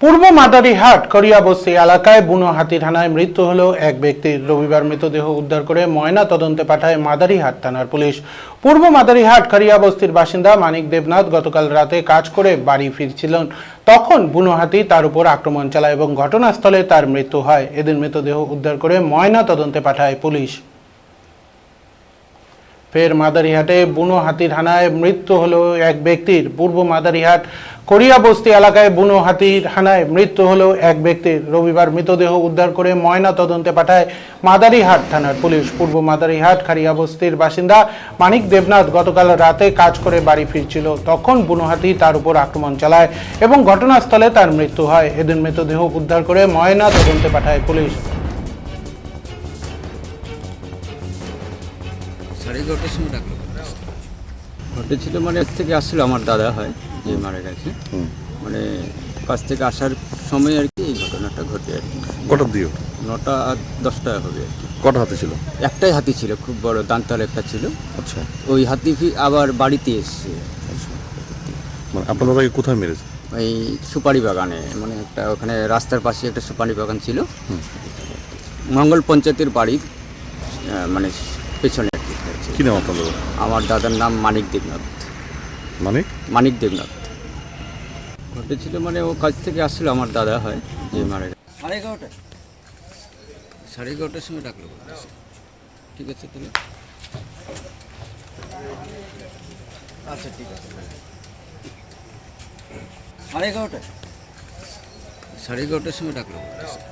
পূর্ব মাদারিহাট করিয়াবস্তি এলাকায় বুনো হাতি থানায় মৃত্যু হলো এক ব্যক্তির রবিবার মৃতদেহ উদ্ধার করে ময়না তদন্তে পাঠায় মাদারিহাট থানার পুলিশ। পূর্ব মাদারিহাট করিয়াবস্তির বাসিন্দা মানিক দেবনাথ গতকাল রাতে কাজ করে বাড়ি ফিরছিলেন। তখন বুনো হাতি তার উপর আক্রমণ চালায় এবং ঘটনাস্থলে তার মৃত্যু হয়। এদিন মৃতদেহ উদ্ধার করে ময়না তদন্তে পাঠায় পুলিশ। ফের মাদারিহাটে বুনো হাতির হানায় মৃত্যু হলো এক ব্যক্তির পূর্ব মাদারিহাট করিয়াবস্তি এলাকায় বুনো হাতির হানায় মৃত্যু হলো এক ব্যক্তির রবিবার মৃতদেহ উদ্ধার করে ময়না তদন্তে পাঠায় মাদারিহাট থানার পুলিশ। পূর্ব মাদারিহাট খারিয়াবস্তির বাসিন্দা মানিক দেবনাথ গতকাল রাতে কাজ করে বাড়ি ফিরছিল। তখন বুনো হাতি তার উপর আক্রমণ চালায় এবং ঘটনাস্থলে তার মৃত্যু হয়। এদিন মৃতদেহ উদ্ধার করে ময়না তদন্তে পাঠায় পুলিশ। সাড়ে সময় ডাকলো। ঘটেছিল মানে এর থেকে আসছিল আমার দাদা হয় যে মারা গেছে। মানে কাছ থেকে আসার সময় আর কি এই ঘটনাটা ঘটে আর কি। কটার দিও নটা আর দশটা হবে আর কি। কটা হাতে ছিল? একটাই হাতি ছিল খুব বড় দান্তাল একটা ছিল। আচ্ছা। ওই হাতি আবার বাড়িতে এসছে। মানে আপনার দাদাকে কোথায় মেরেছে ওই সুপারি বাগানে মানে একটা ওখানে রাস্তার পাশে একটা সুপারি বাগান ছিল। মঙ্গল পঞ্চায়েতের বাড়ির মানে পেছনে আর কি। হয়েছে। কি নাম আপনার দাদা? আমার দাদার নাম মানিক দেবনাথ। মানে মানিক দেবনাথ। ঘটেছিল মানে ও কাছ থেকে আসছিল আমার দাদা হয় যে মারা গেছে। সাড়ে এগারোটা সাড়ে এগারোটার সময় ডাকলো ঠিক আছে তাহলে। আচ্ছা ঠিক আছে সাড়ে এগারোটা সাড়ে এগারোটার সময় ডাকলো